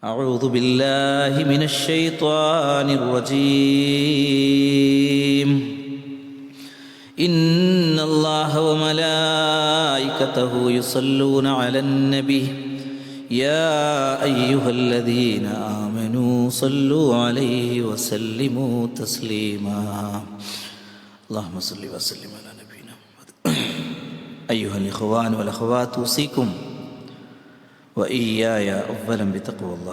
أعوذ بالله من الشيطان الرجيم. إن الله وملائكته يصلون على النبي. يا أيها الذين آمنوا صلوا عليه وسلموا تسليما. اللهم صل وسلم على نبينا محمد. أيها الإخوان والأخوات أوصيكم വയ്യായ ഒവ്വലം വിത്തക്കുവല്ല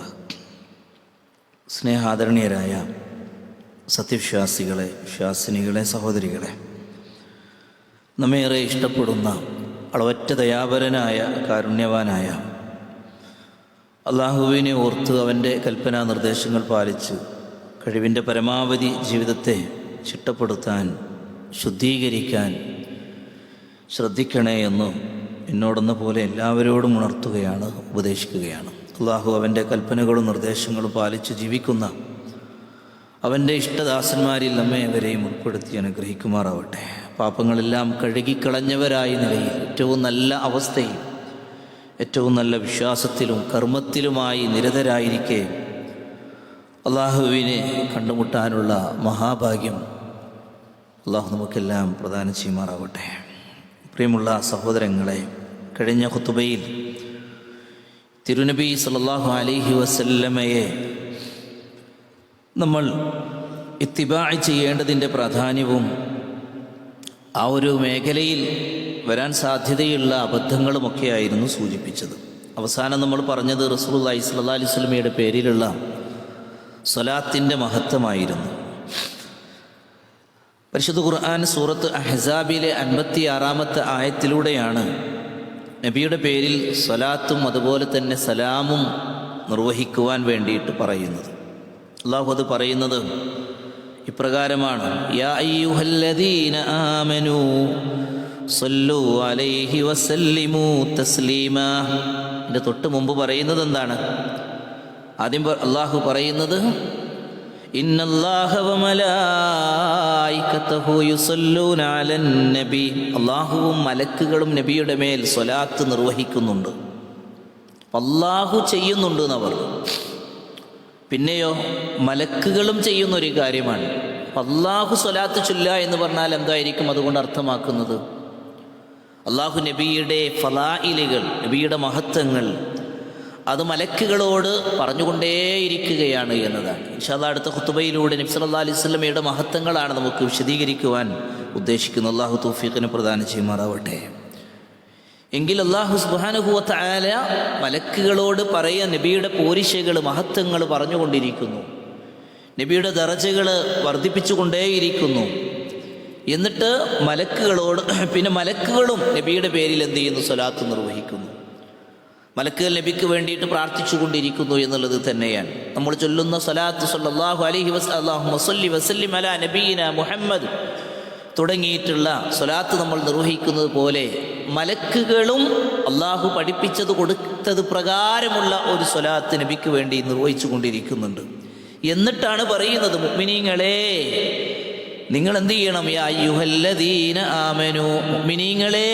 സ്നേഹാദരണീയരായ സത്യവിശ്വാസികളെ വിശ്വാസിനികളെ സഹോദരികളെ നമ്മേറെ ഇഷ്ടപ്പെടുന്ന അളവറ്റ ദയാപരനായ കാരുണ്യവാനായ അള്ളാഹുവിനെ ഓർത്ത് അവന്റെ കൽപ്പനാ നിർദ്ദേശങ്ങൾ പാലിച്ച് കഴിവിന്റെ പരമാവധി ജീവിതത്തെ ചിട്ടപ്പെടുത്താൻ ശുദ്ധീകരിക്കാൻ ശ്രദ്ധിക്കണേ എന്ന് എന്നോടെന്ന പോലെ എല്ലാവരോടും ഉണർത്തുകയാണ് ഉപദേശിക്കുകയാണ്. അള്ളാഹു അവന്റെ കൽപ്പനകളും നിർദ്ദേശങ്ങളും പാലിച്ച് ജീവിക്കുന്ന അവന്റെ ഇഷ്ടദാസന്മാരിൽ നമ്മെ അവരെയും ഉൾപ്പെടുത്തി അനുഗ്രഹിക്കുമാറാവട്ടെ. പാപങ്ങളെല്ലാം കഴുകിക്കളഞ്ഞവരായ നിലയിൽ ഏറ്റവും നല്ല അവസ്ഥയിൽ ഏറ്റവും നല്ല വിശ്വാസത്തിലും കർമ്മത്തിലുമായി നിരതരായിരിക്കെ അള്ളാഹുവിനെ കണ്ടുമുട്ടാനുള്ള മഹാഭാഗ്യം അള്ളാഹു നമുക്കെല്ലാം പ്രദാനം ചെയ്യുമാറാവട്ടെ. പ്രിയമുള്ള സഹോദരങ്ങളെ കഴിഞ്ഞ ഹുത്തുബയിൽ തിരുനബി സല്ലല്ലാഹു അലൈഹി വസല്ലമയെ നമ്മൾ ഇത്തിബാ ചെയ്യേണ്ടതിന്റെ പ്രാധാന്യവും ആ ഒരു മേഖലയിൽ വരാൻ സാധ്യതയുള്ള അബദ്ധങ്ങളുമൊക്കെയായിരുന്നു സൂചിപ്പിച്ചത്. അവസാനം നമ്മൾ പറഞ്ഞത് റസൂലുള്ളാഹി സ്വല്ലാ അലൈഹി വസല്ലമയുടെ പേരിലുള്ള സ്വലാത്തിന്റെ മഹത്വമായിരുന്നു. പരിശുദ്ധ ഖുർആൻ സൂറത്ത് അഹ്സാബിലെ അൻപത്തി ആറാമത്തെ ആയത്തിലൂടെയാണ് നബിയുടെ പേരിൽ സ്വലാത്തും അതുപോലെ തന്നെ സലാമും നിർവഹിക്കുവാൻ വേണ്ടിയിട്ട് പറയുന്നത്. അള്ളാഹു അത് പറയുന്നത് ഇപ്രകാരമാണ്. യാ അയ്യുഹല്ലദീന സല്ലു അലൈഹി വസല്ലിമു ഇതിന്റെ തൊട്ട് മുമ്പ് പറയുന്നത് എന്താണ്? ആദ്യം അള്ളാഹു പറയുന്നത് إن الله وملائكته يصلون على النبي അള്ളാഹുവും മലക്കുകളും നബിയുടെ മേൽ സ്വലാത്ത് നിർവഹിക്കുന്നുണ്ട് അള്ളാഹു ചെയ്യുന്നുണ്ട് എന്നവർ പിന്നെയോ മലക്കുകളും ചെയ്യുന്ന ഒരു കാര്യമാണ് അള്ളാഹു സ്വലാത്ത് ചൊല്ല എന്ന് പറഞ്ഞാൽ എന്തായിരിക്കും അതുകൊണ്ട് അർത്ഥമാക്കുന്നത് അള്ളാഹു നബിയുടെ ഫലായിലുകൾ നബിയുടെ മഹത്വങ്ങൾ അത് മലക്കുകളോട് പറഞ്ഞുകൊണ്ടേയിരിക്കുകയാണ് എന്നതാണ് ഇൻഷാല്ല അടുത്ത ഖുത്തുബയിലൂടെ നബി സല്ലല്ലാഹു അലൈഹി സ്വലമയുടെ മഹത്വങ്ങളാണ് നമുക്ക് വിശദീകരിക്കുവാൻ ഉദ്ദേശിക്കുന്നത് അള്ളാഹു തൗഫീഖിന് പ്രദാനം ചെയ്യുമാറാവട്ടെ. എങ്കിൽ അള്ളാഹു സുബാനുഭൂവത്ത ആല മലക്കുകളോട് പറയ നബിയുടെ പോരിശകൾ മഹത്വങ്ങൾ പറഞ്ഞുകൊണ്ടിരിക്കുന്നു. നബിയുടെ ദറജകൾ വർദ്ധിപ്പിച്ചുകൊണ്ടേയിരിക്കുന്നു. എന്നിട്ട് മലക്കുകളോട് പിന്നെ മലക്കുകളും നബിയുടെ പേരിൽ എന്ത് ചെയ്യുന്നു? സ്വലാത്ത് നിർവഹിക്കുന്നു. മലക്കുകൾ നബിക്ക് വേണ്ടിയിട്ട് പ്രാർത്ഥിച്ചു കൊണ്ടിരിക്കുന്നു എന്നുള്ളത് തന്നെയാണ്. നമ്മൾ ചൊല്ലുന്ന സലാത്ത് സല്ലാഹു അലഹി വസ് അള്ളാഹു വസല്ലി അലാ നബീന മുഹമ്മദ്. തുടങ്ങിയിട്ടുള്ള സ്വലാത്ത് നമ്മൾ നിർവഹിക്കുന്നത് പോലെ മലക്കുകളും അള്ളാഹു പഠിപ്പിച്ചത് കൊടുത്തത് പ്രകാരമുള്ള ഒരു സ്വലാത്ത് നബിക്ക് വേണ്ടി നിർവഹിച്ചു കൊണ്ടിരിക്കുന്നുണ്ട് എന്നിട്ടാണ് പറയുന്നത് മുഅ്മിനീങ്ങളെ നിങ്ങൾ എന്ത് ചെയ്യണം? യാ അയ്യുഹല്ലദീന ആമനു. മുഅ്മിനീങ്ങളെ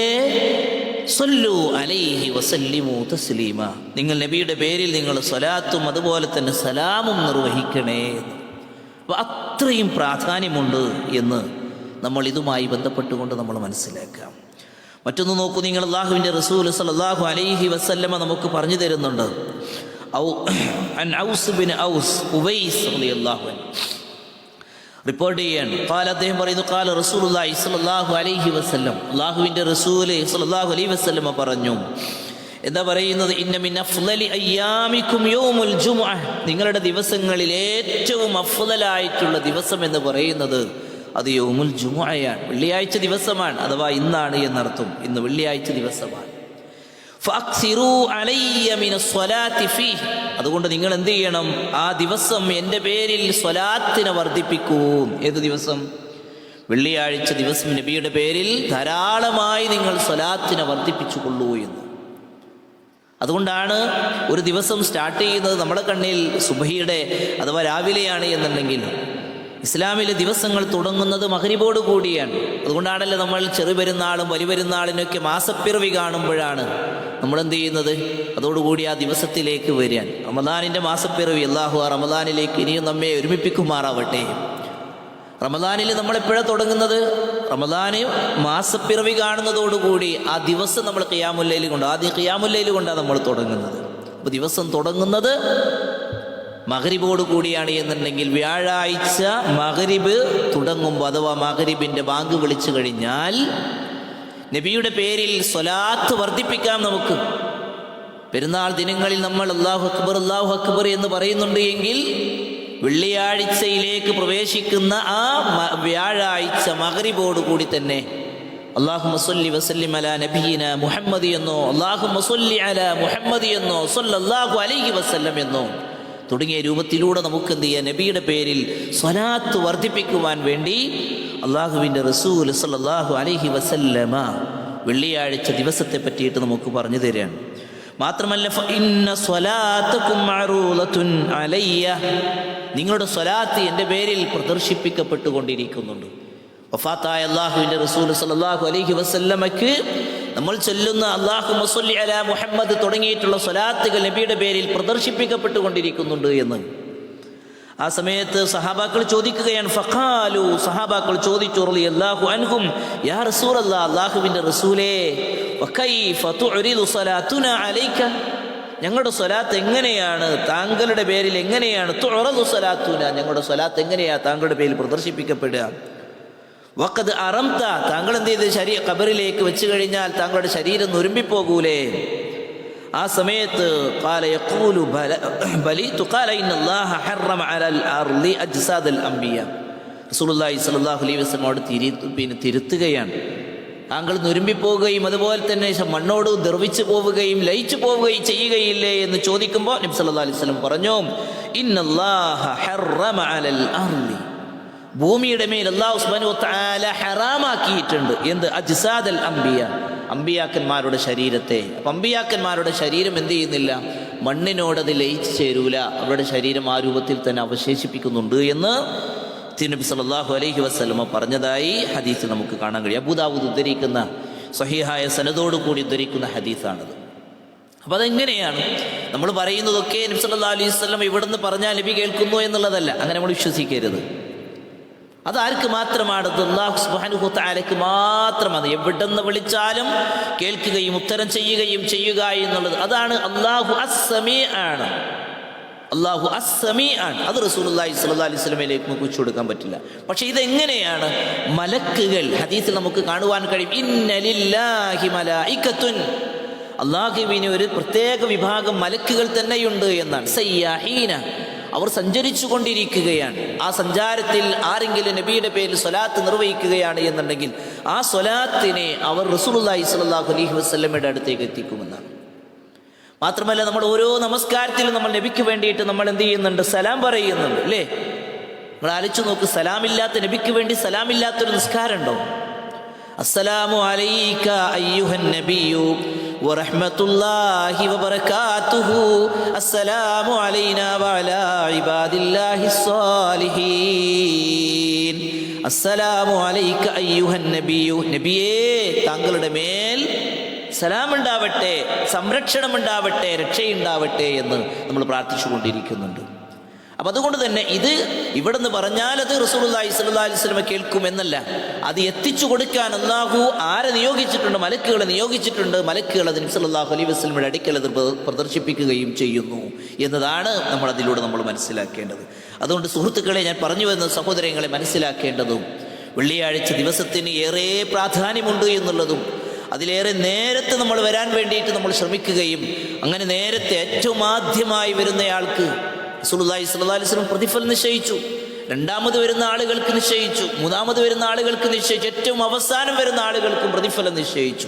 അലൈഹി തസ്ലീമ. നിങ്ങൾ നബിയുടെ പേരിൽ നിങ്ങൾ സ്വലാത്തും അതുപോലെ തന്നെ സലാമും നിർവഹിക്കണേ. അത്രയും പ്രാധാന്യമുണ്ട് എന്ന് നമ്മൾ ഇതുമായി ബന്ധപ്പെട്ടുകൊണ്ട് നമ്മൾ മനസ്സിലാക്കാം. മറ്റൊന്ന് നോക്കൂ നിങ്ങൾ അള്ളാഹുവിന്റെ റസൂൽ സല്ലല്ലാഹു അലൈഹി വസല്ലമ നമുക്ക് പറഞ്ഞു തരുന്നുണ്ട്. ഔ അൻ ഔസ് ബിൻ ഔസ് ഉവൈസ് അൻഹു. റിപ്പോർട്ട് ചെയ്യാണ് കാല അദ്ദേഹം പറയുന്നു കാല റസൂൽ സ്വല്ലല്ലാഹു അലൈഹി വസ്ലം അള്ളാഹുവിന്റെ റസൂൽ സ്വല്ലല്ലാഹു അലൈഹി വസ്ലമ പറഞ്ഞു. എന്താ പറയുന്നത്? നിങ്ങളുടെ ദിവസങ്ങളിൽ ഏറ്റവും അഫ്ലായിട്ടുള്ള ദിവസം എന്ന് പറയുന്നത് അത് യോമുൽ ജുമുഅയാണ്. വെള്ളിയാഴ്ച ദിവസമാണ് അഥവാ ഇന്നാണ് എന്നർത്ഥം. ഇന്ന് വെള്ളിയാഴ്ച ദിവസമാണ്. അതുകൊണ്ട് നിങ്ങൾ എന്ത് ചെയ്യണം? ആ ദിവസം എന്റെ പേരിൽ സ്വലാത്തിനെ വർദ്ധിപ്പിക്കൂ. ഏത് ദിവസം? വെള്ളിയാഴ്ച ദിവസം നബിയുടെ പേരിൽ ധാരാളമായി നിങ്ങൾ സ്വലാത്തിനെ വർദ്ധിപ്പിച്ചു കൊള്ളൂ എന്ന്. അതുകൊണ്ടാണ് ഒരു ദിവസം സ്റ്റാർട്ട് ചെയ്യുന്നത് നമ്മുടെ കണ്ണിൽ സുബഹിയുടെ അഥവാ രാവിലെയാണ് എന്നുണ്ടെങ്കിൽ ഇസ്ലാമിലെ ദിവസങ്ങൾ തുടങ്ങുന്നത് മഹരിബോട് കൂടിയാണ്. അതുകൊണ്ടാണല്ലോ നമ്മൾ ചെറുപെരുന്നാളും വലിപെരുന്നാളിനൊക്കെ മാസപ്പിറവി കാണുമ്പോഴാണ് നമ്മൾ എന്ത് ചെയ്യുന്നത് അതോടുകൂടി ആ ദിവസത്തിലേക്ക് വരികയാണ്. റമദാനിന്റെ മാസപ്പിറവി അള്ളാഹു ആ റമദാനിലേക്ക് ഇനിയും നമ്മെ ഒരുമിപ്പിക്കുമാറാവട്ടെ. റമദാനിൽ നമ്മൾ എപ്പോഴാണ് തുടങ്ങുന്നത്? റമദാന് മാസപ്പിറവി കാണുന്നതോടുകൂടി ആ ദിവസം നമ്മൾ കിയാമുല്ലയിൽ കൊണ്ട് ആദ്യം കിയാമുല്ലയിൽ കൊണ്ടാണ് നമ്മൾ തുടങ്ങുന്നത്. അപ്പോൾ ദിവസം തുടങ്ങുന്നത് മകരിബോട് കൂടിയാണ് എന്നുണ്ടെങ്കിൽ വ്യാഴാഴ്ച മകരിബ് തുടങ്ങുമ്പോൾ അഥവാ മകരിബിന്റെ ബാങ്ക് വിളിച്ചു കഴിഞ്ഞാൽ നബിയുടെ പേരിൽ സ്വലാത്ത് വർദ്ധിപ്പിക്കാം നമുക്ക്. പെരുന്നാൾ ദിനങ്ങളിൽ നമ്മൾ അള്ളാഹു അക്ബർ അള്ളാഹു അക്ബർ എന്ന് പറയുന്നുണ്ട് എങ്കിൽ വെള്ളിയാഴ്ചയിലേക്ക് പ്രവേശിക്കുന്ന ആ വ്യാഴാഴ്ച മകരിബോട് കൂടി തന്നെ അള്ളാഹു മസല്ലി വസല്ലിം അല നബീന മുഹമ്മദ് എന്നോ അള്ളാഹു മസല്ലി അല മുഹമ്മദ് എന്നോ സൊല്ലാഹു അലൈഹി വസല്ലം എന്നോ തുടങ്ങിയ രൂപത്തിലൂടെ നമുക്ക് എന്ത് ചെയ്യാം? നബിയുടെ പേരിൽ സ്വലാത്ത് വർദ്ധിപ്പിക്കുവാൻ വേണ്ടി അള്ളാഹുവിന്റെ റസൂൽ സല്ലല്ലാഹു അലഹി വസല്ലമ വെള്ളിയാഴ്ച ദിവസത്തെ പറ്റിയിട്ട് നമുക്ക് പറഞ്ഞു തരികയാണ്. മാത്രമല്ല നിങ്ങളുടെ സ്വലാത്ത് എന്റെ പേരിൽ പ്രദർശിപ്പിക്കപ്പെട്ടുകൊണ്ടിരിക്കുന്നുണ്ട്. വഫാത്തായ അള്ളാഹുവിന്റെ റസൂൽ സല്ലല്ലാഹു അലഹി വസല്ലമക്ക് നമ്മൾ ചൊല്ലുന്ന അള്ളാഹു മസുല്ലി അല മുഹമ്മദ് തുടങ്ങിയിട്ടുള്ള സ്വലാത്തുകൾ നബിയുടെ പേരിൽ പ്രദർശിപ്പിക്കപ്പെട്ടുകൊണ്ടിരിക്കുന്നുണ്ട് എന്ന്. ആ സമയത്ത് സഹാബാക്കൾ ചോദിക്കുകയാണ് ഫഖാലു സഹാബാക്കൾ ചോദിച്ചു അള്ളാഹു അൻഹും. യാ റസൂൽ അല്ലാ അള്ളാഹുവിന്റെ റസൂലേ ഞങ്ങളുടെ സ്വലാത്ത് എങ്ങനെയാണ് താങ്കളുടെ പേരിൽ എങ്ങനെയാണ്? തുറതു സ്വലാത്തുന ഞങ്ങളുടെ സ്വലാത്ത് എങ്ങനെയാണ് താങ്കളുടെ പേരിൽ പ്രദർശിപ്പിക്കപ്പെടുക? വക്കത് അറംത താങ്കൾ എന്ത് ചെയ്ത് ശരീ കബറിലേക്ക് വെച്ചു കഴിഞ്ഞാൽ താങ്കളുടെ ശരീരം നുരുമ്പിപ്പോകൂലേ? ആ സമയത്ത് യഖൂലു ഇന്നല്ലാഹ ഹറമ അലൽ അർളി റസൂലുള്ളാഹി സ്വല്ലല്ലാഹു അലൈഹി പിന്നെ തിരുത്തുകയാണ്. താങ്കൾ നുരുമ്പിപ്പോവുകയും അതുപോലെ തന്നെ മണ്ണോട് ദ്രവിച്ചു പോവുകയും ലയിച്ചു പോവുകയും ചെയ്യുകയില്ലേ എന്ന് ചോദിക്കുമ്പോൾ നബി സല്ലല്ലാഹു അലൈഹി വസല്ലം പറഞ്ഞു ഇന്നല്ലാഹ ഹറമ അലൽ അർളി ഭൂമിയുടെ മേൽ അള്ളാഹു സുബ്ഹാനഹു താല ഹറാമാക്കിയിട്ടുണ്ട്. എന്ത്? അജ്സാദൽ അംബിയ. അമ്പിയാക്കന്മാരുടെ ശരീരത്തെ. അപ്പം അമ്പിയാക്കന്മാരുടെ ശരീരം എന്ത് ചെയ്യുന്നില്ല? മണ്ണിനോട് അത് ലയിച്ചു ചേരൂല. അവരുടെ ശരീരം ആ രൂപത്തിൽ തന്നെ അവശേഷിപ്പിക്കുന്നുണ്ട് എന്ന് തിരുനബി സല്ലല്ലാഹു അലൈഹി വസ്ലമ പറഞ്ഞതായി ഹദീസ് നമുക്ക് കാണാൻ കഴിയും. അബുദാബുദ് ഉദ്ധരിക്കുന്ന സഹിഹായ സനദോട് കൂടി ഉദ്ധരിക്കുന്ന ഹദീസാണത്. അപ്പോൾ അതെങ്ങനെയാണ്? നമ്മൾ പറയുന്നതൊക്കെ നബി അലൈഹി വസല്ലം ഇവിടുന്ന് പറഞ്ഞാൽ നബി കേൾക്കുന്നു എന്നുള്ളതല്ല. അങ്ങനെ നമ്മൾ വിശ്വസിക്കരുത്. അതാർക്ക് മാത്രമാണ്? അത് സുബ്ഹാനഹു തആലയ്ക്ക് മാത്രമാണ്. എവിടെന്ന് വിളിച്ചാലും കേൾക്കുകയും ഉത്തരം ചെയ്യുകയും ചെയ്യുക എന്നുള്ളത് അതാണ് അള്ളാഹു അസ്സമീ ആണ് അള്ളാഹു അസ്സമീ ആണ് അത് റസൂലുള്ളാഹി സ്വല്ലല്ലാഹി അലൈഹി സ്വലമയിലേക്ക് നമുക്ക് വെച്ചു കൊടുക്കാൻ പറ്റില്ല. പക്ഷേ ഇതെങ്ങനെയാണ്? മലക്കുകൾ ഹദീസിൽ നമുക്ക് കാണുവാൻ കഴിയും. ഇന്നലില്ലാഹി മലായിക്കത്തുൻ. അള്ളാഹുവിന് ഒരു പ്രത്യേക വിഭാഗം മലക്കുകൾ തന്നെയുണ്ട് എന്നാണ്. സയ്യാഹീന. അവർ സഞ്ചരിച്ചു കൊണ്ടിരിക്കുകയാണ് ആ സഞ്ചാരത്തിൽ ആരെങ്കിലും നബിയുടെ പേരിൽ സ്വലാത്ത് നിർവഹിക്കുകയാണ് എന്നുണ്ടെങ്കിൽ ആ സ്വലാത്തിനെ അവർ റസൂലുള്ളാഹി സ്വല്ലല്ലാഹു അലൈഹി വസല്ലമയുടെ അടുത്തേക്ക് എത്തിക്കുമെന്നാണ്. മാത്രമല്ല നമ്മൾ ഓരോ നമസ്കാരത്തിലും നമ്മൾ നബിക്ക് വേണ്ടിയിട്ട് നമ്മൾ എന്ത് ചെയ്യുന്നുണ്ട്? സലാം പറയുന്നുണ്ട് അല്ലേ? നമ്മൾ ആലോചിച്ച് നോക്ക് സലാമില്ലാത്ത നബിക്ക് വേണ്ടി സലാമില്ലാത്തൊരു നിസ്കാരമുണ്ടോ? അസ്സലാമു അലൈക അയ്യുഹൻ നബിയു. വറഹ്മത്തുള്ളാഹി വബറകാതുഹു. അസ്സലാമു അലൈക അയ്യുഹൻ നബിയു. താങ്കളുടെ മേൽ സലാം ഉണ്ടാവട്ടെ സംരക്ഷണം ഉണ്ടാവട്ടെ രക്ഷയുണ്ടാവട്ടെ എന്ന് നമ്മൾ പ്രാർത്ഥിച്ചു കൊണ്ടിരിക്കുന്നുണ്ട് അപ്പം അതുകൊണ്ട് തന്നെ ഇത് ഇവിടെ നിന്ന് പറഞ്ഞാൽ അത് സ്വല്ലല്ലാഹി അലൈഹി വസല്ലമ കേൾക്കും എന്നല്ല അത് എത്തിച്ചു കൊടുക്കാൻ അല്ലാഹു ആരെ നിയോഗിച്ചിട്ടുണ്ട്? മലക്കുകളെ നിയോഗിച്ചിട്ടുണ്ട്. മലക്കുകൾ അത് അലൈ അലൈഹി വസല്ലമയുടെ അടുക്കൽ അത് പ്രദർശിപ്പിക്കുകയും ചെയ്യുന്നു എന്നതാണ് നമ്മൾ അതിലൂടെ നമ്മൾ മനസ്സിലാക്കേണ്ടത്. അതുകൊണ്ട് സുഹൃത്തുക്കളെ ഞാൻ പറഞ്ഞു വരുന്ന സഹോദരങ്ങളെ മനസ്സിലാക്കേണ്ടതും വെള്ളിയാഴ്ച ദിവസത്തിന് ഏറെ പ്രാധാന്യമുണ്ട് എന്നുള്ളതും അതിലേറെ നേരത്തെ നമ്മൾ വരാൻ വേണ്ടിയിട്ട് നമ്മൾ ശ്രമിക്കുകയും അങ്ങനെ നേരത്തെ ഏറ്റവും ആദ്യമായി വരുന്നയാൾക്ക് സുലുല്ലാഹി സ്വല്ലല്ലാഹി അലൈഹി വസല്ലം പ്രതിഫലം നിശ്ചയിച്ചു. രണ്ടാമത് വരുന്ന ആളുകൾക്ക് നിശ്ചയിച്ചു. മൂന്നാമത് വരുന്ന ആളുകൾക്ക് നിശ്ചയിച്ചു. ഏറ്റവും അവസാനം വരുന്ന ആളുകൾക്കും പ്രതിഫലം നിശ്ചയിച്ചു.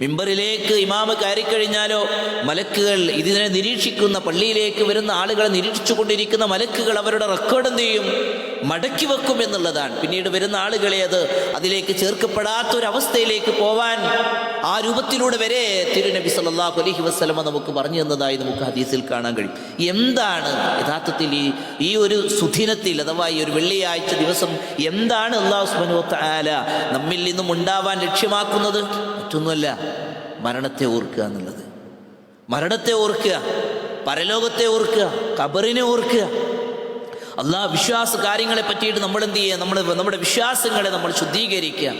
മിമ്പറിലേക്ക് ഇമാമ് കയറിക്കഴിഞ്ഞാലോ മലക്കുകൾ ഇതിനെ നിരീക്ഷിക്കുന്ന പള്ളിയിലേക്ക് വരുന്ന ആളുകളെ നിരീക്ഷിച്ചു കൊണ്ടിരിക്കുന്ന മലക്കുകൾ അവരുടെ റെക്കോർഡ് എന്ത് ചെയ്യും? മടക്കി വെക്കും എന്നുള്ളതാണ്. പിന്നീട് വരുന്ന ആളുകളെ അത് അതിലേക്ക് ചേർക്കപ്പെടാത്തൊരവസ്ഥയിലേക്ക് പോവാൻ ആ രൂപത്തിലൂടെ വരെ തിരുനബി സല്ലാഹു അലഹി വസ്ലമ നമുക്ക് പറഞ്ഞു തന്നതായി നമുക്ക് ഹദീസിൽ കാണാൻ കഴിയും. എന്താണ് യഥാർത്ഥത്തിൽ ഈ ഈ ഒരു സുദിനത്തിൽ അഥവാ ഈ ഒരു വെള്ളിയാഴ്ച ദിവസം എന്താണ് അള്ളാഹു തആല നമ്മിൽ നിന്നും ഉണ്ടാവാൻ ലക്ഷ്യമാക്കുന്നത്? മറ്റൊന്നുമല്ല മരണത്തെ ഓർക്കുക എന്നുള്ളത്. മരണത്തെ ഓർക്കുക പരലോകത്തെ ഓർക്കുക കബറിനെ ഓർക്കുക. അള്ളാഹ് വിശ്വാസ കാര്യങ്ങളെ പറ്റിയിട്ട് നമ്മൾ എന്ത് ചെയ്യുക? നമ്മൾ നമ്മുടെ വിശ്വാസങ്ങളെ നമ്മൾ ശുദ്ധീകരിക്കുക.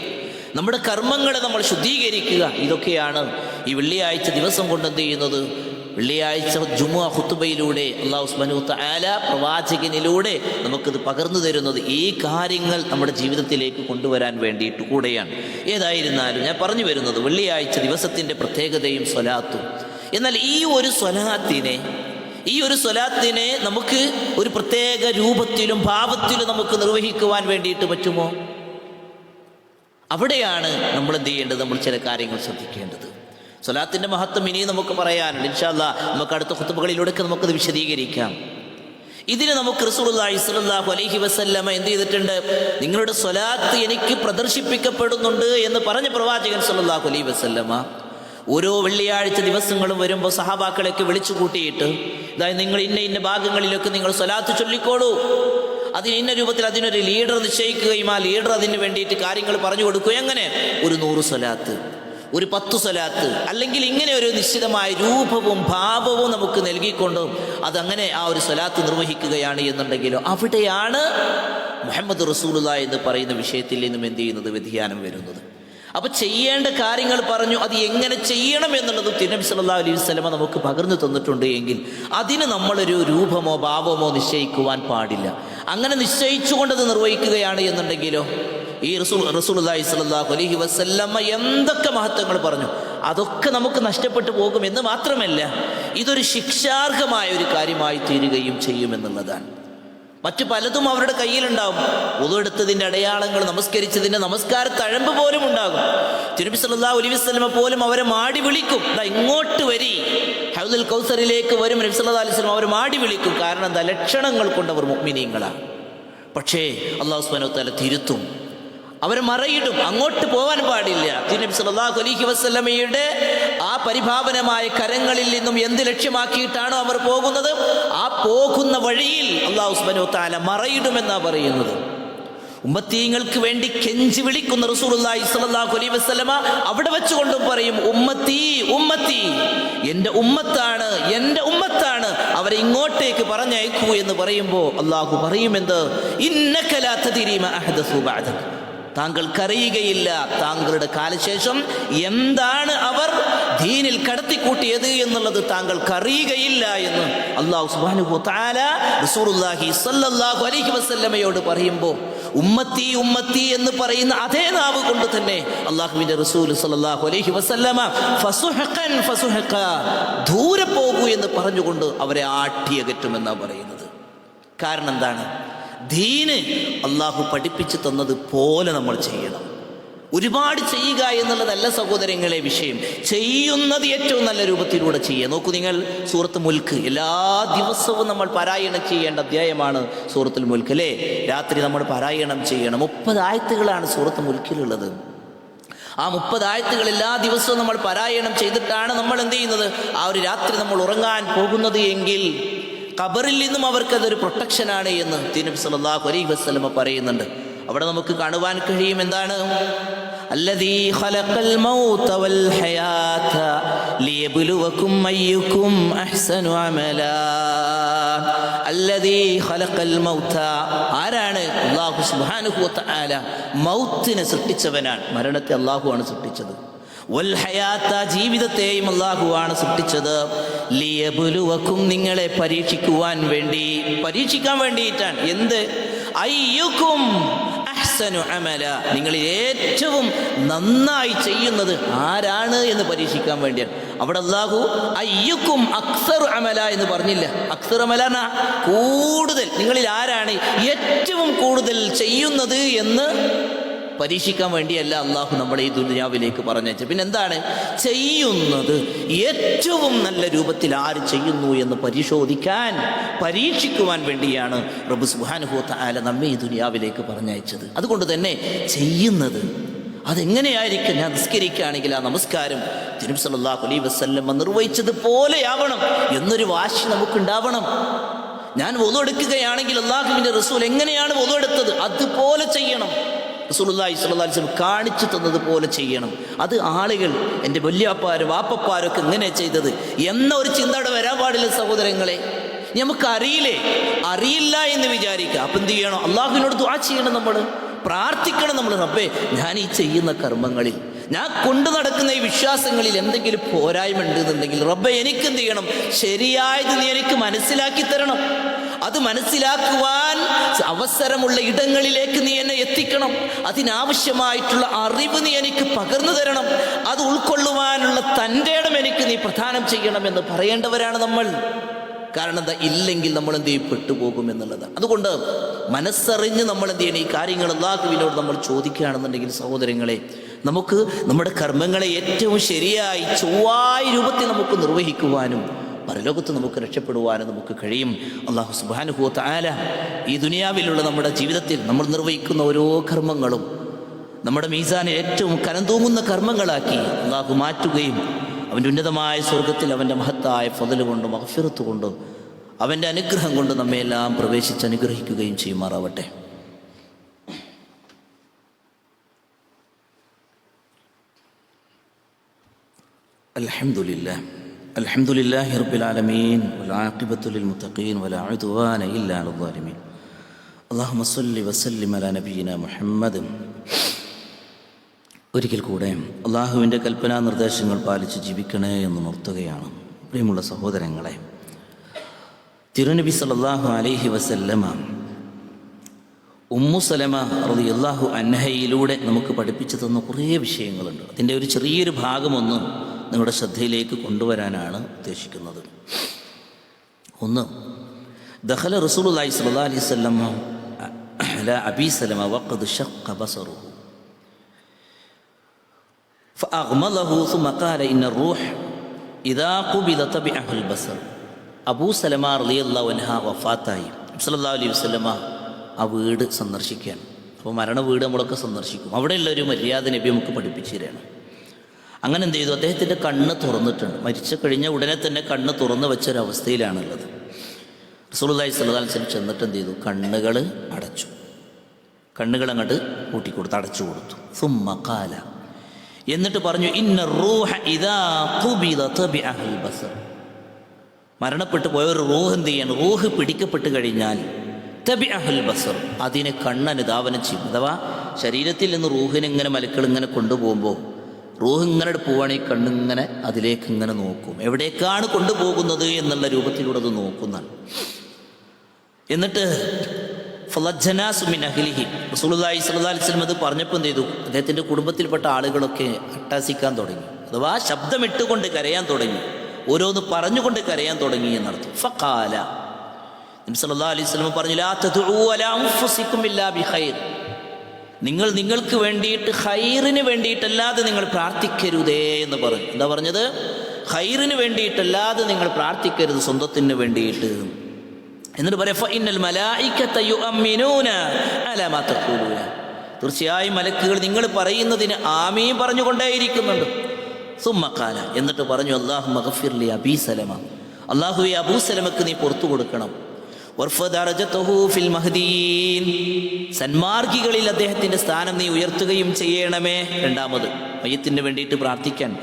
നമ്മുടെ കർമ്മങ്ങളെ നമ്മൾ ശുദ്ധീകരിക്കുക. ഇതൊക്കെയാണ് ഈ വെള്ളിയാഴ്ച ദിവസം കൊണ്ട് എന്ത് ചെയ്യുന്നത്? വെള്ളിയാഴ്ച ജുമുഅ ഹുത്തുബയിലൂടെ അള്ളാഹു ഉസ്മാനു ആല പ്രവാചകനിലൂടെ നമുക്കിത് പകർന്നു തരുന്നത് ഈ കാര്യങ്ങൾ നമ്മുടെ ജീവിതത്തിലേക്ക് കൊണ്ടുവരാൻ വേണ്ടിയിട്ട് കൂടെയാണ്. ഏതായിരുന്നാലും ഞാൻ പറഞ്ഞു വരുന്നത് വെള്ളിയാഴ്ച ദിവസത്തിന്റെ പ്രത്യേകതയും സ്വലാത്തും. എന്നാൽ ഈ ഒരു സ്വലാത്തിനെ ഈ ഒരു സ്വലാത്തിനെ നമുക്ക് ഒരു പ്രത്യേക രൂപത്തിലും ഭാവത്തിലും നമുക്ക് നിർവഹിക്കുവാൻ വേണ്ടിയിട്ട് പറ്റുമോ? അവിടെയാണ് നമ്മൾ എന്ത് ചെയ്യേണ്ടത്? നമ്മൾ ചില കാര്യങ്ങൾ ശ്രദ്ധിക്കേണ്ടത്. സ്വലാത്തിന്റെ മഹത്വം ഇനിയും നമുക്ക് പറയാനുണ്ട്. ഇൻഷാല്ല നമുക്ക് അടുത്ത കുത്തുബകളിലൂടെയൊക്കെ നമുക്കത് വിശദീകരിക്കാം. ഇതിന് നമുക്ക് റസൂലുള്ളാഹി സ്വല്ലല്ലാഹു അലൈഹി വസല്ലമ എന്ത് ചെയ്തിട്ടുണ്ട്? നിങ്ങളുടെ സ്വലാത്ത് എനിക്ക് പ്രദർശിപ്പിക്കപ്പെടുന്നുണ്ട് എന്ന് പറഞ്ഞ പ്രവാചകൻ സ്വല്ലല്ലാഹു അലൈഹി വസല്ലമ ഓരോ വെള്ളിയാഴ്ച ദിവസങ്ങളും വരുമ്പോൾ സഹാബാക്കളെയൊക്കെ വിളിച്ചു കൂട്ടിയിട്ട് അതായത് നിങ്ങൾ ഇന്ന ഇന്ന ഭാഗങ്ങളിലൊക്കെ നിങ്ങൾ സ്വലാത്ത് ചൊല്ലിക്കോളൂ. അതിന് ഇന്ന രൂപത്തിൽ അതിനൊരു ലീഡർ നിശ്ചയിക്കുകയും ആ ലീഡർ അതിന് വേണ്ടിയിട്ട് കാര്യങ്ങൾ പറഞ്ഞു കൊടുക്കുകയും എങ്ങനെ? ഒരു നൂറ് സ്വലാത്ത് ഒരു പത്തു സ്വലാത്ത് അല്ലെങ്കിൽ ഇങ്ങനെ ഒരു നിശ്ചിതമായ രൂപവും ഭാവവും നമുക്ക് നൽകിക്കൊണ്ടും അതങ്ങനെ ആ ഒരു സ്വലാത്ത് നിർവഹിക്കുകയാണ് എന്നുണ്ടെങ്കിലോ അവിടെയാണ് മുഹമ്മദ് റസൂലുള്ള എന്ന് പറയുന്ന വിഷയത്തിൽ നിന്നും എന്ത് ചെയ്യുന്നത്? വ്യതിയാനം വരുന്നത്. അപ്പൊ ചെയ്യേണ്ട കാര്യങ്ങൾ പറഞ്ഞു അത് എങ്ങനെ ചെയ്യണം എന്നുള്ളത് തിരുനബി സല്ലാ അലൈഹി സ്വലമ നമുക്ക് പകർന്നു തന്നിട്ടുണ്ട് എങ്കിൽ അതിന് നമ്മളൊരു രൂപമോ ഭാവമോ നിശ്ചയിക്കുവാൻ പാടില്ല. അങ്ങനെ നിശ്ചയിച്ചുകൊണ്ട് അത് നിർവഹിക്കുകയാണ് എന്നുണ്ടെങ്കിലോ ഈ റസൂൽ റസൂലുള്ളാഹി സ്വല്ലല്ലാഹു അലൈഹി വസ്ല്ലമ്മ എന്തൊക്കെ മഹത്വങ്ങൾ പറഞ്ഞു? അതൊക്കെ നമുക്ക് നഷ്ടപ്പെട്ടു പോകും എന്ന് മാത്രമല്ല ഇതൊരു ശിക്ഷാർഹമായ ഒരു കാര്യമായി തീരുകയും ചെയ്യുമെന്നുള്ളതാണ് മറ്റു പലതും അവരുടെ കയ്യിലുണ്ടാവും. ഉതെടുത്തതിന്റെ അടയാളങ്ങൾ നമസ്കരിച്ചതിന്റെ നമസ്കാര തഴമ്പ് പോലും ഉണ്ടാകും. തിരുപ്പി സല്ലാ ഉലിവിസ്ലമ പോലും അവരെ മാടി വിളിക്കും. ഇങ്ങോട്ട് വരി. ഹൗദുൽ കൗസറിലേക്ക് വരും നബി സല്ലാ അലിസ്ലം അവരെ മാടി വിളിക്കും. കാരണം എന്താ? ലക്ഷണങ്ങൾ കൊണ്ടവർ അവർ മുഅ്മിനീങ്ങളാണ്. പക്ഷേ അള്ളാഹു തആല തിരുത്തും. അവരെ മറയിടും. അങ്ങോട്ട് പോകാൻ പാടില്ല. തിരുനബി സല്ലല്ലാഹു അലൈഹി വസല്ലമയുടെ ആ പരിഭാവനമായ കരങ്ങളിൽ നിന്നും എന്ത് ലക്ഷ്യമാക്കിയിട്ടാണോ അവർ പോകുന്നത്? ആ പോകുന്ന വഴിയിൽ അള്ളാഹു സുബ്ഹാനഹു വ തആല മറയിടുമെന്നാ പറയുന്നത്. ഉമ്മത്തീങ്ങൾക്ക് വേണ്ടി കെഞ്ചി വിളിക്കുന്ന റസൂലുള്ളാഹി സ്വല്ലല്ലാഹു അലൈഹി വസല്ലമ അവിടെ വെച്ചുകൊണ്ടും പറയും ഉമ്മത്തി ഉമ്മത്തി എന്റെ ഉമ്മത്താണ് എന്റെ ഉമ്മത്താണ്. അവരെ ഇങ്ങോട്ടേക്ക് പറഞ്ഞയക്കൂ എന്ന് പറയുമ്പോൾ അള്ളാഹു പറയുമെന്ത്? ഇന്നക്കലാത്ത തിരീമ അഹദസു താങ്കൾക്കറിയുകയില്ല. താങ്കളുടെ കാലശേഷം എന്താണ് അവർ ദീനിൽ കടത്തിക്കൂട്ടിയത് എന്നുള്ളത് താങ്കൾക്കറിയുകയില്ല എന്ന് അള്ളാഹു സ്വല്ലല്ലാഹു അലൈഹി വസല്ലമയോട് പറയുമ്പോൾ ഉമ്മത്തി ഉമ്മത്തി എന്ന് പറയുന്ന അതേ നാവ് കൊണ്ട് തന്നെ അള്ളാഹുവിന്റെ റസൂൽ അലൈഹി വസല്ലമ ഫസുഹഖൻ ഫസുഹഖ ദൂരെ പോകൂ എന്ന് പറഞ്ഞുകൊണ്ട് അവരെ ആട്ടിയകറ്റുമെന്നാണ് പറയുന്നത്. കാരണം എന്താണ്? ദീന് അള്ളാഹു പഠിപ്പിച്ചു തന്നത് പോലെ നമ്മൾ ചെയ്യണം. ഒരുപാട് ചെയ്യുക എന്നുള്ളതല്ല സഹോദരങ്ങളെ വിഷയം. ചെയ്യുന്നത് ഏറ്റവും നല്ല രൂപത്തിലൂടെ ചെയ്യുക. നോക്കൂ നിങ്ങൾ സൂറത്ത് മുൽക്ക്. എല്ലാ ദിവസവും നമ്മൾ പാരായണം ചെയ്യേണ്ട അധ്യായമാണ് സൂറത്തുൽ മുൽക്ക് അല്ലേ? രാത്രി നമ്മൾ പാരായണം ചെയ്യണം. മുപ്പത് ആയത്തുകളാണ് സൂറത്ത് മുൽക്കിലുള്ളത്. ആ മുപ്പത് ആയത്തുകൾ എല്ലാ ദിവസവും നമ്മൾ പാരായണം ചെയ്തിട്ടാണ് നമ്മൾ എന്ത് ചെയ്യുന്നത്? ആ ഒരു രാത്രി നമ്മൾ ഉറങ്ങാൻ പോകുന്നത് എങ്കിൽ ഖബറിൽ നിന്നും അവർക്കതൊരു പ്രൊട്ടക്ഷനാണ് എന്ന് തിരുനബി സല്ലാഹു അലൈഹി വസ്ലമ പറയുന്നുണ്ട്. അവിടെ നമുക്ക് കാണുവാൻ കഴിയും എന്താണ്? അല്ലതീ ഖലഖൽ മൗത വൽ ഹയാത അഹ്സനു ഖലഖൽ മൗത. ആരാണ്? അല്ലാഹു സുബ്ഹാനഹു മൗത്തിനെ സൃഷ്ടിച്ചവനാണ്. മരണത്തെ അല്ലാഹു ആണ് സൃഷ്ടിച്ചത്. വൽ ജീവിതത്തെയും അല്ലാഹു ആണ് സൃഷ്ടിച്ചത്. ലിയബുലുവക്കും നിങ്ങളെ പരീക്ഷിക്കുവാൻ വേണ്ടി പരീക്ഷിക്കാൻ വേണ്ടിയിട്ടാണ്. എന്ത്? അയ്യുക്കും അഹ്സനു ഏറ്റവും നന്നായി ചെയ്യുന്നത് ആരാണ് എന്ന് പരീക്ഷിക്കാൻ വേണ്ടിയാണ്. അവിടെ അള്ളാഹു അയ്യുക്കും അക്സർ അമല എന്ന് പറഞ്ഞില്ല. അക്സർ അമല കൂടുതൽ. നിങ്ങളിൽ ആരാണ് ഏറ്റവും കൂടുതൽ ചെയ്യുന്നത് എന്ന് പരീക്ഷിക്കാൻ വേണ്ടിയല്ല അള്ളാഹു നമ്മളെ ഈ ദുനിയാവിലേക്ക് പറഞ്ഞയച്ചത്. പിന്നെ എന്താണ് ചെയ്യുന്നത് ഏറ്റവും നല്ല രൂപത്തിൽ ആര് ചെയ്യുന്നു എന്ന് പരിശോധിക്കാൻ പരീക്ഷിക്കുവാൻ വേണ്ടിയാണ് റബ്ബ് സുഹാനുഭൂത്ത ആല നമ്മെ ഈ ദുനിയാവിലേക്ക് പറഞ്ഞയച്ചത്. അതുകൊണ്ട് തന്നെ ചെയ്യുന്നത് അതെങ്ങനെയായിരിക്കും? ഞാൻ നിസ്കരിക്കുകയാണെങ്കിൽ ആ നമസ്കാരം തിരും അലൈ അലൈഹി വസല്ലം നിർവഹിച്ചതുപോലെയാവണം എന്നൊരു വാശി നമുക്കുണ്ടാവണം. ഞാൻ വധു എടുക്കുകയാണെങ്കിൽ അള്ളാഹുവിന്റെ റസൂൽ എങ്ങനെയാണ് വധു എടുത്തത്? അതുപോലെ ചെയ്യണം. റസൂലുള്ളാഹി സ്വല്ലല്ലാഹു അലൈഹി വസല്ലം കാണിച്ചു തന്നതുപോലെ ചെയ്യണം. അത് ആളുകൾ എന്റെ വല്യാപ്പാരും വാപ്പപ്പാരൊക്കെ ഇങ്ങനെ ചെയ്തത്? എന്ന ഒരു ചിന്ത അവിടെ വരാൻ പാടില്ല സഹോദരങ്ങളെ. നമുക്കറിയില്ലേ? അറിയില്ല എന്ന് വിചാരിക്കുക. അപ്പം എന്ത് ചെയ്യണം? അള്ളാഹുവിനോട് ദുആ ചെയ്യണം നമ്മൾ പ്രാർത്ഥിക്കണം നമ്മൾ റബ്ബേ ഞാൻ ഈ ചെയ്യുന്ന കർമ്മങ്ങളിൽ ഞാൻ കൊണ്ടു നടക്കുന്ന ഈ വിശ്വാസങ്ങളിൽ എന്തെങ്കിലും പോരായ്മ ഉണ്ടെന്നുണ്ടെങ്കിൽ റബ്ബെ എനിക്ക് എന്ത് ചെയ്യണം? ശരിയായത് നീ എനിക്ക് മനസ്സിലാക്കി തരണം. അത് മനസ്സിലാക്കുവാൻ അവസരമുള്ള ഇടങ്ങളിലേക്ക് നീ എന്നെ എത്തിക്കണം. അതിനാവശ്യമായിട്ടുള്ള അറിവ് നീ എനിക്ക് പകർന്നു തരണം. അത് ഉൾക്കൊള്ളുവാനുള്ള തന്റെ ഇടം എനിക്ക് നീ പ്രധാനം ചെയ്യണം എന്ന് പറയേണ്ടവരാണ് നമ്മൾ. കാരണം എന്താ? ഇല്ലെങ്കിൽ നമ്മൾ എന്ത് ചെയ്യും? പെട്ടുപോകും എന്നുള്ളത്. അതുകൊണ്ട് മനസ്സറിഞ്ഞ് നമ്മൾ എന്ത് ചെയ്യണം? ഈ കാര്യങ്ങൾ അള്ളാഹുവിനോട് നമ്മൾ ചോദിക്കുകയാണെന്നുണ്ടെങ്കിൽ സഹോദരങ്ങളെ നമുക്ക് നമ്മുടെ കർമ്മങ്ങളെ ഏറ്റവും ശരിയായി ചൊവ്വായ രൂപത്തിൽ നമുക്ക് നിർവഹിക്കുവാനും പരലോകത്ത് നമുക്ക് രക്ഷപ്പെടുവാനും നമുക്ക് കഴിയും. അള്ളാഹു സുബാനുഭൂത്ത ആല ഈ ദുനിയാവിലുള്ള നമ്മുടെ ജീവിതത്തിൽ നമ്മൾ നിർവഹിക്കുന്ന ഓരോ കർമ്മങ്ങളും നമ്മുടെ മീസാനെ ഏറ്റവും കനം തൂങ്ങുന്ന കർമ്മങ്ങളാക്കി അള്ളാഹു മാറ്റുകയും അവന്റെ ഉന്നതമായ സ്വർഗത്തിൽ അവന്റെ മഹത്തായ ഫതൽ കൊണ്ടും മഹഫിറത്ത് കൊണ്ടും അവന്റെ അനുഗ്രഹം കൊണ്ട് നമ്മയെല്ലാം പ്രവേശിച്ച് അനുഗ്രഹിക്കുകയും ചെയ്യുമാറാവട്ടെ. الحمد لله الحمد لله رب العالمين والعاقبة للمتقين ولا عدوان إلا على الظالمين اللهم صل وسلم على نبينا محمد ഒരിക്കൽ കൂടെ അള്ളാഹുവിൻ്റെ കൽപ്പനാ നിർദ്ദേശങ്ങൾ പാലിച്ച് ജീവിക്കണേ എന്ന് നിർത്തുകയാണ് പ്രിയമുള്ള സഹോദരങ്ങളെ തിരുനബി സല്ലല്ലാഹു അലൈഹി വസല്ലമ ഉമ്മു സലമ റതി അള്ളാഹു അന്നഹയിലൂടെ നമുക്ക് പഠിപ്പിച്ചു തന്ന കുറേ വിഷയങ്ങളുണ്ട് അതിൻ്റെ ഒരു ചെറിയൊരു ഭാഗമൊന്ന് നിങ്ങളുടെ ശ്രദ്ധയിലേക്ക് കൊണ്ടുവരാനാണ് ഉദ്ദേശിക്കുന്നത് ഒന്ന് ദഖല റസൂലുള്ളാഹി സ്വല്ലല്ലാഹി അലൈഹി വസല്ലം അല അബി സലമ വഖദ് ഷഖ ബസറുഹു فأغمضه ثم قال إن الروح إذا قبض تبعه البصر അബൂ സലമ റളിയല്ലാഹു അൻഹ വഫാത്തായി സല്ലല്ലാഹു അലൈഹി വസല്ലമ ആ വീട് സന്ദർശിക്കാൻ അപ്പോൾ മരണ വീട് നമ്മളൊക്കെ സന്ദർശിക്കും അവിടെയുള്ള ഒരു മര്യാദ നബി നമുക്ക് പഠിപ്പിച്ചു തരാണ് അങ്ങനെ എന്ത് ചെയ്തു? അദ്ദേഹത്തിന്റെ കണ്ണ് തുറന്നിട്ടുണ്ട്. മരിച്ചു കഴിഞ്ഞ ഉടനെ തന്നെ കണ്ണ് തുറന്നു വെച്ചൊരവസ്ഥയിലാണുള്ളത്. അലൈഹി വസല്ലം ചെന്നിട്ട് എന്ത് ചെയ്തു? കണ്ണുകൾ അടച്ചു. കണ്ണുകൾ അങ്ങോട്ട് കൂട്ടിക്കൊടുത്ത് അടച്ചു കൊടുത്തു സുമ്മ കാല എന്നിട്ട് പറഞ്ഞു ഇന്ന റൂഹ ഇതാ ബസർ. മരണപ്പെട്ടു പോയ ഒരു റൂഹ് എന്ത് ചെയ്യാൻ റൂഹ് പിടിക്കപ്പെട്ട് കഴിഞ്ഞാൽ തബി അഹുൽ ബസർ അതിനെ കണ്ണനുധാവനം ചെയ്യും. അഥവാ ശരീരത്തിൽ നിന്ന് റൂഹിനെ ഇങ്ങനെ മലക്കൾ ഇങ്ങനെ കൊണ്ടുപോകുമ്പോൾ റൂഹ് ഇങ്ങനെ പോവുകയാണെങ്കിൽ കണ്ണിങ്ങനെ അതിലേക്ക് ഇങ്ങനെ നോക്കും. എവിടേക്കാണ് കൊണ്ടുപോകുന്നത് എന്നുള്ള രൂപത്തിലൂടെ അത് നോക്കുന്നതാണ്. എന്നിട്ട് ഫലജനാസുമിൻ അഖിലിഹി അത് പറഞ്ഞപ്പോൾ എന്ത് ചെയ്തു? അദ്ദേഹത്തിന്റെ കുടുംബത്തിൽപ്പെട്ട ആളുകളൊക്കെ അട്ടാസിക്കാൻ തുടങ്ങി. അഥവാ ശബ്ദമിട്ടുകൊണ്ട് കരയാൻ തുടങ്ങി. ഓരോന്ന് പറഞ്ഞുകൊണ്ട് കരയാൻ തുടങ്ങി എന്നർത്ഥം. ഫഖാല. നബി സല്ലല്ലാഹു അലൈഹി വസല്ലം പറഞ്ഞു ലാ തദ്ഉ അലാ അൻഫുസിക്കും ഇല്ലാ ബിഖൈർ നിങ്ങൾ നിങ്ങൾക്ക് വേണ്ടിയിട്ട് ഹൈറിന് വേണ്ടിയിട്ടല്ലാതെ നിങ്ങൾ പ്രാർത്ഥിക്കരുതേ എന്ന് പറഞ്ഞു. എന്താ പറഞ്ഞത്? ഹൈറിന് വേണ്ടിയിട്ടല്ലാതെ നിങ്ങൾ പ്രാർത്ഥിക്കരുത് സ്വന്തത്തിന് വേണ്ടിയിട്ട്. എന്നിട്ട് പറയാം. തീർച്ചയായും മലക്കുകൾ നിങ്ങൾ പറയുന്നതിന് ആമീൻ പറഞ്ഞുകൊണ്ടേയിരിക്കുന്നുണ്ട്. സുമ്മക്കാല എന്നിട്ട് പറഞ്ഞു അള്ളാഹു മഹഫിർലി അബീ സലമ. അള്ളാഹുവെ അബൂ സലമക്ക് നീ പുറത്തു കൊടുക്കണം. ഫിൽ. സന്മാർഗികളിൽ അദ്ദേഹത്തിന്റെ സ്ഥാനം നീ ഉയർത്തുകയും ചെയ്യണമേ. രണ്ടാമത് മയ്യത്തിന് വേണ്ടിയിട്ട് പ്രാർത്ഥിക്കാൻ.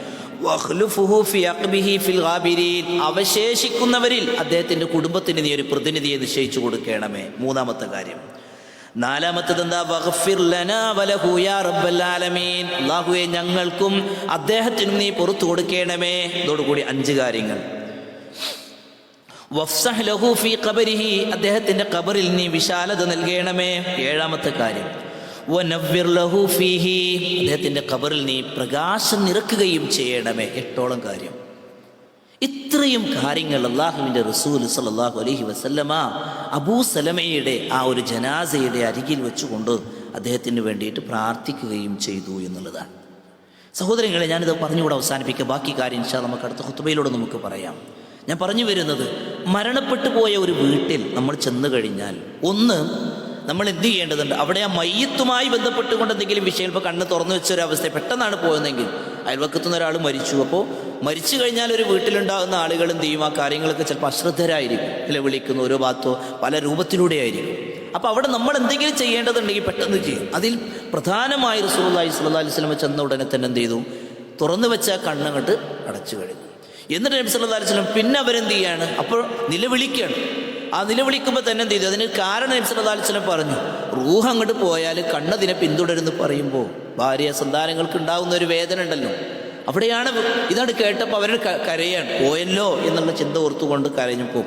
അവശേഷിക്കുന്നവരിൽ അദ്ദേഹത്തിന്റെ കുടുംബത്തിന് നീ ഒരു പ്രതിനിധിയെ നിശ്ചയിച്ചു കൊടുക്കണമേ. മൂന്നാമത്തെ കാര്യം. നാലാമത്തത് എന്താ ഞങ്ങൾക്കും അദ്ദേഹത്തിനും നീ പുറത്തു കൊടുക്കണമേ. ഇതോടുകൂടി അഞ്ച് കാര്യങ്ങൾ. അദ്ദേഹത്തിന്റെ ഖബറിൽ നീ വിശാലത നൽകണമേ. ഏഴാമത്തെ കാര്യം. അദ്ദേഹത്തിന്റെ ഖബറിൽ നീ പ്രകാശം നിറക്കുകയും ചെയ്യണമേ. എട്ടോളം കാര്യം. ഇത്രയും കാര്യങ്ങൾ അള്ളാഹുവിന്റെ റസൂൽ സല്ലല്ലാഹു അലഹി വസല്ലമ അബൂ സലമയുടെ ആ ഒരു ജനാസയുടെ അരികിൽ വെച്ചുകൊണ്ട് അദ്ദേഹത്തിന് വേണ്ടിയിട്ട് പ്രാർത്ഥിക്കുകയും ചെയ്തു എന്നുള്ളതാണ്. സഹോദരങ്ങളെ ഞാനിത് പറഞ്ഞുകൂടെ അവസാനിപ്പിക്കുക ബാക്കി കാര്യം ഇൻഷാ നമുക്ക് അടുത്ത ഹുത്തുബയിലൂടെ നമുക്ക് പറയാം. ഞാൻ പറഞ്ഞു വരുന്നത് മരണപ്പെട്ടു പോയ ഒരു വീട്ടിൽ നമ്മൾ ചെന്നു കഴിഞ്ഞാൽ ഒന്ന് നമ്മൾ എന്ത് ചെയ്യേണ്ടതുണ്ട്? അവിടെ ആ മയ്യത്തുമായി ബന്ധപ്പെട്ടുകൊണ്ട് എന്തെങ്കിലും വിഷയം ഇപ്പോൾ കണ്ണ് തുറന്നു വെച്ച ഒരു അവസ്ഥ പെട്ടെന്നാണ് പോയതെങ്കിൽ അയൽവക്കത്തുനിന്ന് ഒരാൾ മരിച്ചു. അപ്പോൾ മരിച്ചു കഴിഞ്ഞാൽ ഒരു വീട്ടിലുണ്ടാകുന്ന ആളുകൾ എന്ത് ചെയ്യും? ആ കാര്യങ്ങളൊക്കെ ചിലപ്പോൾ അശ്രദ്ധരായിരിക്കും. ചില വിളിക്കുന്ന ഓരോ ഭാഗത്തോ പല രൂപത്തിലൂടെ ആയിരിക്കും. അപ്പോൾ അവിടെ നമ്മൾ എന്തെങ്കിലും ചെയ്യേണ്ടതുണ്ടെങ്കിൽ പെട്ടെന്ന് ചെയ്യും. അതിൽ പ്രധാനമായി റസൂലുള്ളാഹി സ്വല്ലല്ലാഹി അലൈഹി വസല്ലം ചെന്ന ഉടനെ തന്നെ എന്ത് ചെയ്തു? തുറന്നു വെച്ച കണ്ണങ്ങട്ട് അടച്ചു കഴിഞ്ഞു. എന്നിട്ട് നബി സല്ലാ അലൈഹി വസല്ലം പിന്നെ അവരെന്ത് ചെയ്യാണ്? അപ്പോൾ നിലവിളിക്കുകയാണ്. ആ നിലവിളിക്കുമ്പോൾ തന്നെ എന്ത് ചെയ്തു? അതിന് കാരണം നബി സല്ലാ അലൈഹി വസല്ലം പറഞ്ഞു. റൂഹ് അങ്ങോട്ട് പോയാൽ കണ്ണതിനെ പിന്തുടരുന്ന് പറയുമ്പോൾ ഭാര്യ സന്താനങ്ങൾക്ക് ഉണ്ടാകുന്ന ഒരു വേദന ഉണ്ടല്ലോ. അവിടെയാണ് ഇതാണ് കേട്ടപ്പോൾ അവർ കരയാണ്. പോയല്ലോ എന്നുള്ള ചിന്ത ഓർത്തുകൊണ്ട് കരഞ്ഞപ്പോൾ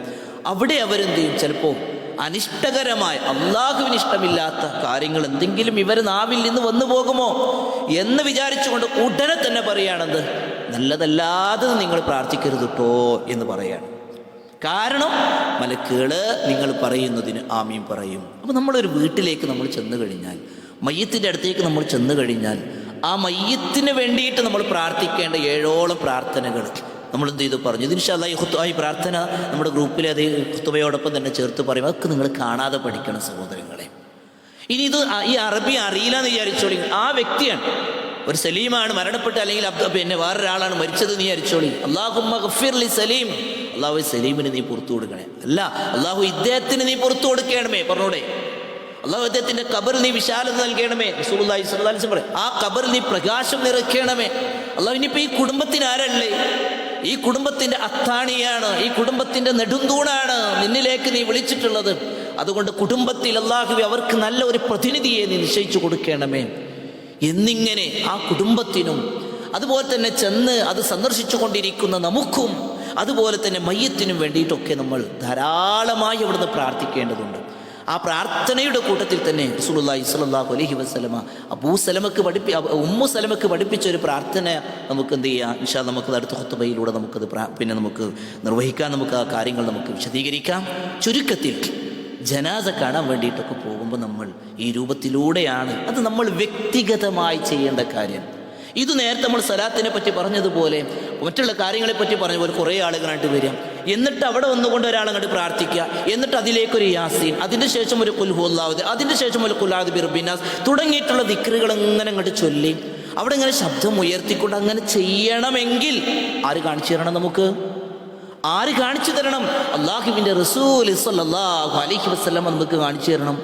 അവിടെ അവരെന്ത് ചെയ്യും? ചിലപ്പോൾ അനിഷ്ടകരമായ അള്ളാഹുവിന് ഇഷ്ടമില്ലാത്ത കാര്യങ്ങൾ എന്തെങ്കിലും ഇവർ നാവിൽ നിന്ന് വന്നു പോകുമോ എന്ന് വിചാരിച്ചുകൊണ്ട് ഉടനെ തന്നെ പറയുകയാണെന്ത്? നല്ലതല്ലാതെ നിങ്ങൾ പ്രാർത്ഥിക്കരുത് കേട്ടോ എന്ന് പറയാണ്. കാരണം മലക്കുകൾ നിങ്ങൾ പറയുന്നതിന് ആമീൻ പറയും. അപ്പോൾ നമ്മളൊരു വീട്ടിലേക്ക് നമ്മൾ ചെന്ന് കഴിഞ്ഞാൽ മയ്യത്തിന്റെ അടുത്തേക്ക് നമ്മൾ ചെന്ന് കഴിഞ്ഞാൽ ആ മയ്യത്തിന് വേണ്ടിയിട്ട് നമ്മൾ പ്രാർത്ഥിക്കേണ്ട ഏഴോളം പ്രാർത്ഥനകൾ. നമ്മൾ എന്ത് ചെയ്തു? പറഞ്ഞു. ഇതിൻഷല്ല ഈ ഹുത്തു ഈ പ്രാർത്ഥന നമ്മുടെ ഗ്രൂപ്പിലെ അത് ഹുത്തുവയോടൊപ്പം തന്നെ ചേർത്ത് പറയും. അതൊക്കെ നിങ്ങൾ കാണാതെ പഠിക്കണം സഹോദരങ്ങളെ. ഇനി ഇത് ഈ അറബി അറിയില്ല എന്ന് വിചാരിച്ചോളി. ആ വ്യക്തിയാണ്. ഒരു സലീമാണ് മരണപ്പെട്ട് അല്ലെങ്കിൽ അബ്ദു പിന്നെ വേറൊരാളാണ് മരിച്ചത് നീ അരിച്ചോളി. അള്ളാഹുലി സലീം. അള്ളാഹു സലീമിന് നീ പുറത്തു കൊടുക്കണേ. അല്ല അള്ളാഹു ഇദ്ദേഹത്തിന് നീ പുറത്തു കൊടുക്കണമേ പറഞ്ഞൂടെ. അള്ളാഹു അദ്ദേഹത്തിന്റെ കബറിൽ നീ വിശാലത നൽകണമേ വസല്ലം പറയും. ആ കബറിൽ നീ പ്രകാശം നിറയ്ക്കണമേ അള്ളാഹു ഇനിയിപ്പോ ഈ കുടുംബത്തിന് ആരല്ലേ? ഈ കുടുംബത്തിന്റെ അത്താണിയാണ് ഈ കുടുംബത്തിന്റെ നെടുന്തൂണാണ് നിന്നിലേക്ക് നീ വിളിച്ചിട്ടുള്ളത്. അതുകൊണ്ട് കുടുംബത്തിൽ അള്ളാഹു അവർക്ക് നല്ല ഒരു പ്രതിനിധിയെ നീ നിശ്ചയിച്ചു കൊടുക്കണമേ. എന്നിങ്ങനെ ആ കുടുംബത്തിനും അതുപോലെ തന്നെ ചെന്ന് അത് സന്ദർശിച്ചു കൊണ്ടിരിക്കുന്ന നമുക്കും അതുപോലെ തന്നെ മയ്യത്തിനും വേണ്ടിയിട്ടൊക്കെ നമ്മൾ ധാരാളമായി അവിടുന്ന് പ്രാർത്ഥിക്കേണ്ടതുണ്ട്. ആ പ്രാർത്ഥനയുടെ കൂട്ടത്തിൽ തന്നെ റസൂലുള്ളാഹി സ്വല്ലല്ലാഹു അലൈഹി വസല്ലമ അബൂ സലമക്ക് പഠിപ്പി ഉമ്മു സലമക്ക് പഠിപ്പിച്ച ഒരു പ്രാർത്ഥന നമുക്ക് എന്ത് ചെയ്യാം? ഇൻഷാ നമുക്ക് അടുത്ത ഹുത്തുബയിലൂടെ നമുക്കത് പിന്നെ നമുക്ക് നിർവഹിക്കാൻ നമുക്ക് ആ കാര്യങ്ങൾ നമുക്ക് വിശദീകരിക്കാം. ചുരുക്കത്തിൽ ജനാസ കാണാൻ വേണ്ടിയിട്ടൊക്കെ പോകുമ്പോൾ നമ്മൾ ഈ രൂപത്തിലൂടെയാണ് അത് നമ്മൾ വ്യക്തിഗതമായി ചെയ്യേണ്ട കാര്യം. ഇത് നേരത്തെ നമ്മൾ സലാത്തിനെ പറ്റി പറഞ്ഞതുപോലെ മറ്റുള്ള കാര്യങ്ങളെ പറ്റി പോലെ കുറേ ആളുകളായിട്ട് വരിക. എന്നിട്ട് അവിടെ വന്നുകൊണ്ട് ഒരാളങ്ങോട്ട് പ്രാർത്ഥിക്കുക. എന്നിട്ട് അതിലേക്കൊരു യാസീൻ അതിന്റെ ശേഷം ഒരു കുൽഹുല്ലാവത് അതിന്റെ ശേഷം ഒരു കുലാദ് ബിർബിനാസ് തുടങ്ങിയിട്ടുള്ള ദിക്രുകൾ എങ്ങനെ അങ്ങോട്ട് ചൊല്ലി അവിടെ ഇങ്ങനെ ശബ്ദം ഉയർത്തിക്കൊണ്ട് അങ്ങനെ ചെയ്യണമെങ്കിൽ ആര് കാണിച്ചു തരണം നമുക്ക്? ആര് കാണിച്ചു തരണം? അള്ളാഹുവിന്റെ റസൂൽ സല്ലല്ലാഹു അലൈഹി വസല്ലം നമുക്ക് കാണിച്ചു തരണം.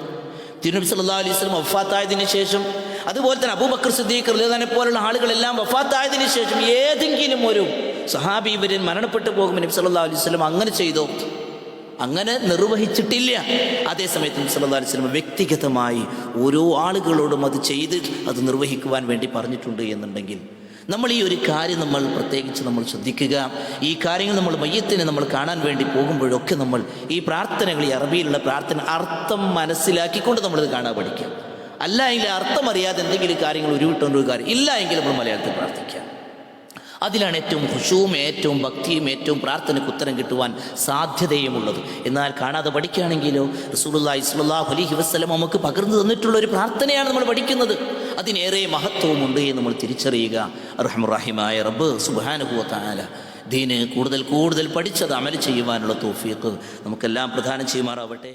തിരുനബി സല്ലാ അലൈഹി വസ്ലം വഫാത്തായതിനു ശേഷം അതുപോലെ തന്നെ അബൂബക്കർ സിദ്ദീഖ് റളിയല്ലാഹു പോലുള്ള ആളുകളെല്ലാം വഫാത്തായതിനു ശേഷം ഏതെങ്കിലും ഒരു സഹാബി ഇവരിൽ മരണപ്പെട്ടു പോകുമ്പോൾ നബി സല്ലാ അലൈഹി വസ്ലം അങ്ങനെ ചെയ്തോ? അങ്ങനെ നിർവഹിച്ചിട്ടില്ല. അതേസമയത്ത് നബി സല്ലല്ലാഹു അലൈഹി വസ്ലം വ്യക്തിഗതമായി ഓരോ ആളുകളോടും അത് ചെയ്ത് അത് നിർവഹിക്കുവാൻ വേണ്ടി പറഞ്ഞിട്ടുണ്ട് എന്നുണ്ടെങ്കിൽ നമ്മൾ ഈ ഒരു കാര്യം നമ്മൾ പ്രത്യേകിച്ച് നമ്മൾ ശ്രദ്ധിക്കുക. ഈ കാര്യങ്ങൾ നമ്മൾ മയ്യത്തിനെ നമ്മൾ കാണാൻ വേണ്ടി പോകുമ്പോഴൊക്കെ നമ്മൾ ഈ പ്രാർത്ഥനകൾ ഈ അറബിയിലുള്ള പ്രാർത്ഥന അർത്ഥം മനസ്സിലാക്കിക്കൊണ്ട് നമ്മളിത് കാണാൻ പഠിക്കുക അല്ല എങ്കിൽ അർത്ഥം അറിയാതെ എന്തെങ്കിലും കാര്യങ്ങൾ ഉരുവിട്ടുകൊണ്ട് ഒരു കാര്യം ഇല്ല എങ്കിൽ നമ്മൾ മലയാളത്തിൽ പ്രാർത്ഥിക്കുക അതിലാണ് ഏറ്റവും ഖുഷുവും ഏറ്റവും ഭക്തിയും ഏറ്റവും പ്രാർത്ഥനയ്ക്ക് ഉത്തരം കിട്ടുവാൻ സാധ്യതയുമുള്ളത്. എന്നാൽ കാണാതെ പഠിക്കുകയാണെങ്കിലോ റസൂലുള്ളാഹി സ്വല്ലല്ലാഹു അലൈഹി വസല്ലം നമുക്ക് പകർന്നു തന്നിട്ടുള്ള ഒരു പ്രാർത്ഥനയാണ് നമ്മൾ പഠിക്കുന്നത്. അതിനേറെ മഹത്വമുണ്ട് എന്ന് നമ്മൾ തിരിച്ചറിയുക. റഹ്മുറാഹിമായ റബ്ബ് തആല ദീന് കൂടുതൽ കൂടുതൽ പഠിച്ചത് അമൽ ചെയ്യുവാനുള്ള തോഫീക്ക് നമുക്കെല്ലാം പ്രധാനം ചെയ്യുമാറാവട്ടെ.